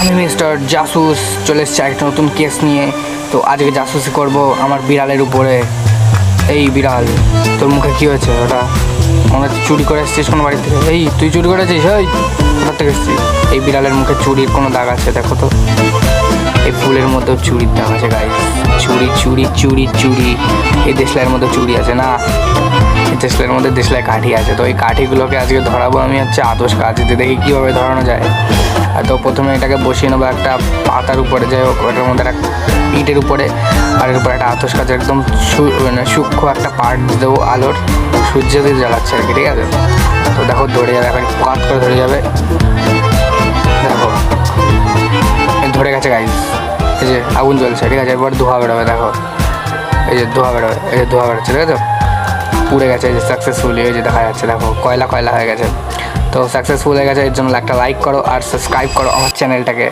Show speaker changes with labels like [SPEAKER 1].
[SPEAKER 1] আমি mister Jesus, চলে এসেছি একটা নতুন কেস নিয়ে। তো আজকে জাসুসি করব আমার বিড়ালের উপরে। এই বিড়াল, তোর মুখে কি হয়েছে? ওটা মনে হচ্ছে চুরি করে এসেছিস কোনো বাড়ি থেকে। এই, তুই চুরি করেছিস এই, কোথা থেকে এসেছিস? এই বিড়ালের মুখে চুরির কোনো দাগ আছে? দেখো তো। এই ফুলের মধ্যেও চুরির দাগ আছে গাই চুরি চুরি চুরি চুরি। এই দেশলাইয়ের মধ্যে চুরি আছে, না? এই দেশলাইয়ের মধ্যে দেশলাই কাঠি আছে। তো এই কাঠিগুলোকে আজকে ধরাবো আমি হচ্ছে আদর্শ কাঠিতে দেখি কীভাবে ধরানো যায়। তো প্রথমে এটাকে বসিয়ে নেব একটা পাতার উপরে, যাই হোক, ওটার মধ্যে একটা ইটের উপরে। আর উপরে একটা আতস কাছে একদম মানে সূক্ষ্ম একটা পার্ট দেবো, আলোর সূর্য দিয়ে জ্বালাচ্ছে আর কি, ঠিক আছে? তো দেখো ধরে যাবে, এখন কাত করে ধরে যাবে। দেখো ধরে গেছে গাইজ এই যে আগুন জ্বলছে, ঠিক আছে? এরপর ধোঁয়া বেরোবে, দেখো। এই যে ধোঁয়া বেরোবে, এই যে ধোঁয়া বেরোচ্ছে, ঠিক আছে? পুড়ে গেছে, এই যে সাকসেসফুলি এই যে দেখা যাচ্ছে, দেখো, কয়লা কয়লা হয়ে গেছে। তো সাকসেসফুল হয়ে গেছে এর জন্য একটা লাইক করো আর সাবস্ক্রাইব করো আমার চ্যানেলটাকে